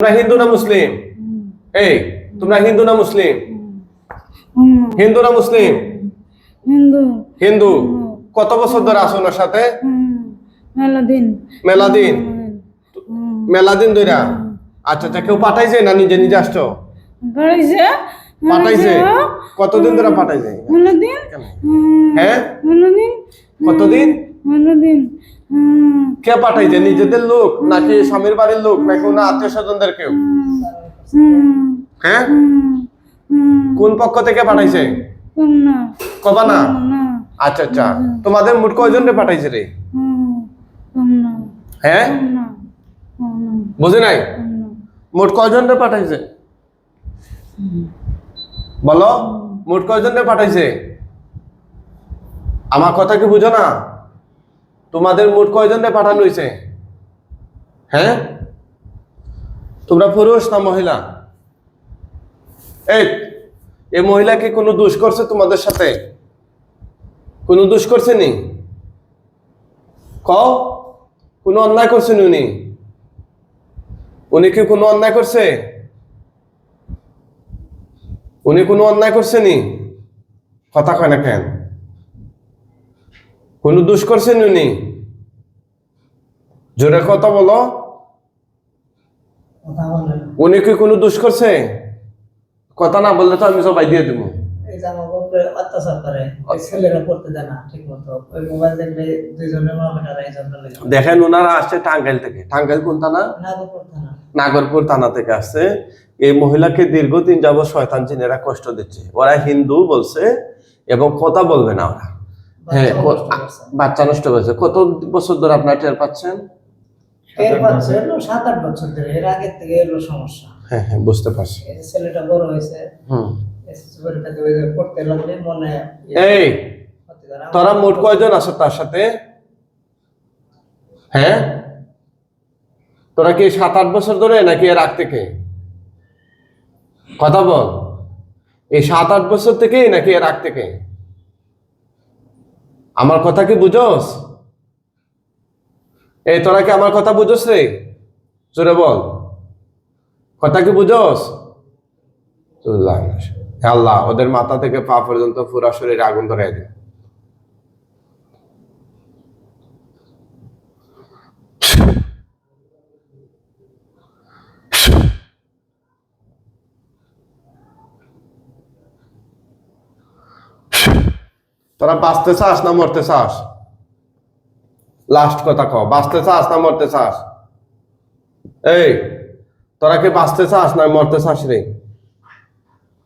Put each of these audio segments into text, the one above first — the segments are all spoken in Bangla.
তোমরা হিন্দু না মুসলিম? এই তোমরা হিন্দু না মুসলিম? হিন্দু না মুসলিম? হিন্দু। কত বছর ধরে আসো ওনার সাথে? হুম, মেলা দিন মেলা দিন হুম, ধরে আচ্ছা আচ্ছা কেউ পাঠাইছে না নিজে নিজে আসছো? পাঠাইছে। পাঠাইছে? কতদিন ধরে পাঠাইছে? হ্যাঁ? কতদিন? মেলা দিন হুম, কে পাঠাইছে? নিজেদের লোক নাকি স্বামীর বাড়ির লোক? নাকি ওনার আত্মীয় স্বজনদের কেউ? হ্যাঁ। কোন পক্ষ থেকে পাঠাইছে? কবা না আচ্ছা আচ্ছা। তোমাদের মোট কয়জন রে পাঠাইছে রে? হ্যাঁ। বুঝে নাই? মোট কয়জন রে পাঠাইছে? বলো। মোট কয়জন রে পাঠাইছে? আমার কথা কি বুঝো না? তোমাদের মোট কয়জন রে পাঠানো হয়েছে? হ্যাঁ? তোমরা পুরুষ না মহিলা? এই এই মহিলা কি কোনো দোষ করছে তোমাদের সাথে? কোনো দোষ করছে নি? কও, কোনো অন্যায় করছেন উনি? উনি কি কোনো অন্যায় করছে? উনি কোনো অন্যায় করছেনি কথা কয় না কেন? কোনো দোষ করছেন উনি? জোরে কথা বলো। উনি কি কোনো দোষ করছে? কথা না বললে তো আমি সবাই দিয়ে দেবো। দেখেন ওনারা আসছে টাঙ্গাইল থেকে। টাঙ্গাইল কোন থানা? নাগরপুর থানা। থেকে আসছে। এই মহিলাকে দীর্ঘদিন যাবৎ শয়তান জিনেরা কষ্ট দিচ্ছে। ওরা হিন্দু বলছে এবং কথা বলবে না ওরা। হ্যাঁ বাচ্চা নষ্ট করেছে। কত বছর ধরে আপনার টের পাচ্ছেন? পাচ্ছে সাত আট বছর ধরে। এর আগের থেকে এলো সমস্যা। হ্যাঁ হ্যাঁ বুঝতে পারছি। ছেলেটা বড় হয়েছে। হুম। পড়তে লাগলে মনে এই তোরা মোট কয়জন আছো তার সাথে? হ্যাঁ? তোরা কি সাত আট বছর ধরে নাকি এর আগ থেকে? কথা বল। এই সাত আট বছর থেকে নাকি এর আগ থেকে? আমার কথা কি বুঝোস? এই, তোরা কি আমার কথা বুঝোস রে? জোরে বল। কথা কি বুঝোস? আল্লাহ, ওদের মাথা থেকে পা পর্যন্ত পুরা শরীরে আগুন ধরে দিন তোরা বাঁচতে চাস না মরতে চাস? লাস্ট কথা কও বাঁচতে চাস না মরতে চাস? এই, তোরা কি বাঁচতে চাস না মরতে চাস রে?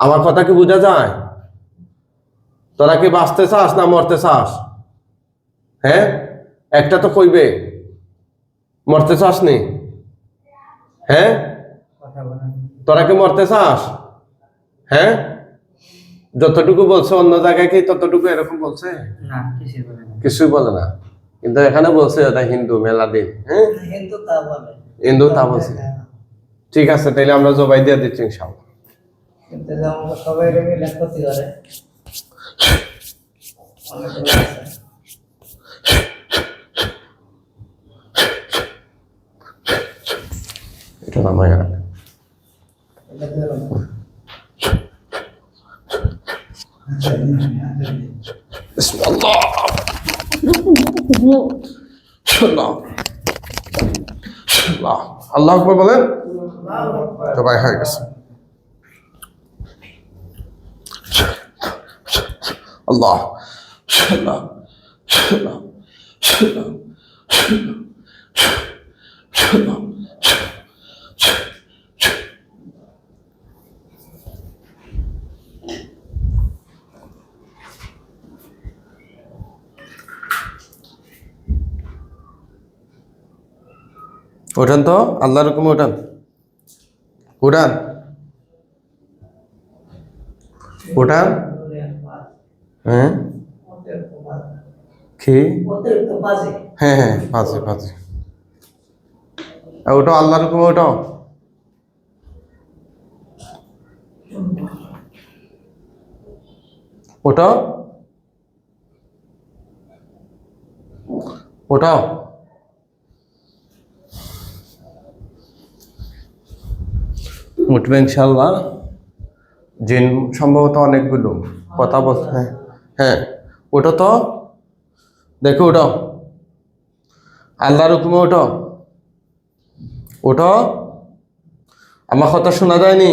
আমার কথা কি বোঝা যায়? তোরা কি বাঁচতে চাস না মরতে চাস? হ্যাঁ? একটা তো কইবে, মরতে চাস নি? হ্যাঁ? তোরা কি মরতে চাস? হ্যাঁ? যতটুকু বলছে অন্য জায়গায় কি ততটুকু এরকম বলছে? না কিছু বলে না। কিছুই বলে না। কিন্তু এখানে বলছে এটা হিন্দু মেলা দিন হ্যাঁ? হিন্দু তা বলে। হিন্দু তা বলছে। হ্যাঁ। ঠিক আছে তাহলে আমরা জবাই দিয়ে দিচ্ছি কিন্তু যে সবাই মিলে ক্ষতি করে। এটা নামাই রাখ। এটা তো এরকম। বিসমিল্লাহ। আল্লাহ। আল্লাহ। আল্লাহ আকবর বলেন জবাই হয়ে গেছে আল্লাহ আল্লাহ আল্লাহ আল্লাহ আল্লাহ ওঠান তো, আল্লাহর হুকুমে ওঠান উঠান। উঠান। হ্যাঁ। কি? হ্যাঁ হ্যাঁ পাঁচে পাঁচে ওটাও আল্লাহর হুকুমে ওটাও ওটাও ওটাও উঠবে ইনশাল্লাহ। জিন সম্ভবত অনেকগুলো কথা বল হ্যাঁ হ্যাঁ ওটা তো। দেখো ওটা আল্লাহর হুকুমে ওটো ওটো আমার কথা শোনা যায়নি?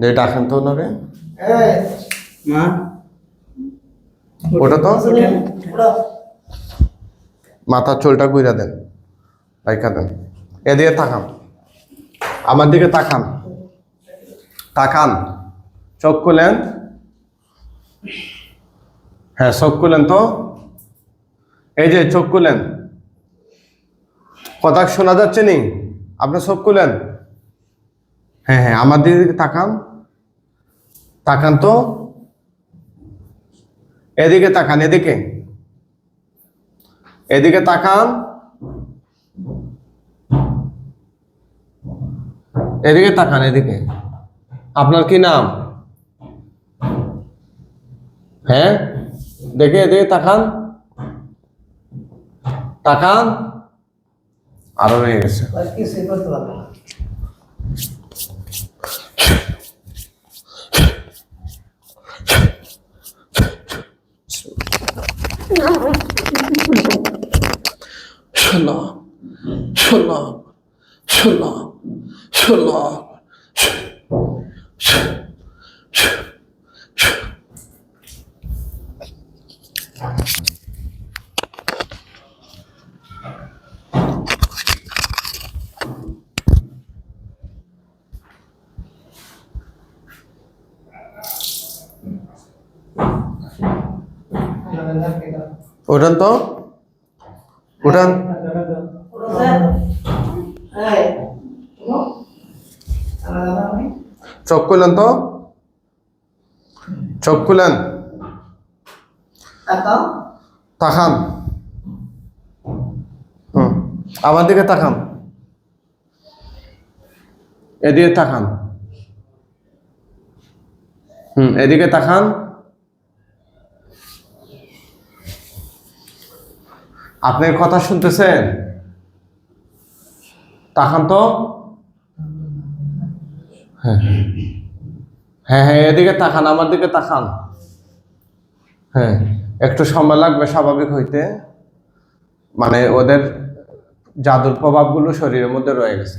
যে ডাকেন তো ওনারে ওটা তো। মাথার চুলটা গুইরা দেন রাইখা দেন। এদিকে তাকান আমার দিকে তাকান। তাকান। চোখ খুলেন। হ্যাঁ চোখ খুলেন তো। এই যে চোখ খুলেন। কথা শোনা যাচ্ছে নি? আপনি চোখ খুলেন? হ্যাঁ হ্যাঁ আমার দিকে তাকান। তাকান তো। এদিকে তাকান, এদিকে। এদিকে তাকান। এদিকে তাকান এদিকে। আপনার কি নাম? হ্যাঁ? দেখে এদিকে তাকান। তাকান। আরও রয়ে গেছে। আর কিছুই করতে 천하 उड़न तो उड़न ওঠান তো? খুলেন তাকান। হুম। আমার দিকে তাকান। এদিকে তাকান। হুম এদিকে তাকান। আপনি কথা শুনতেছেন? তাকান তো। হ্যাঁ। হ্যাঁ হ্যাঁ এদিকে তাকান আমার দিকে তাকান। হ্যাঁ একটু সময় লাগবে স্বাভাবিক হইতে। মানে ওদের জাদুর প্রভাবগুলো শরীরের মধ্যে রয়ে গেছে।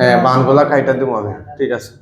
হ্যাঁ বানগুলা খাইটা দিব আমি ঠিক আছে।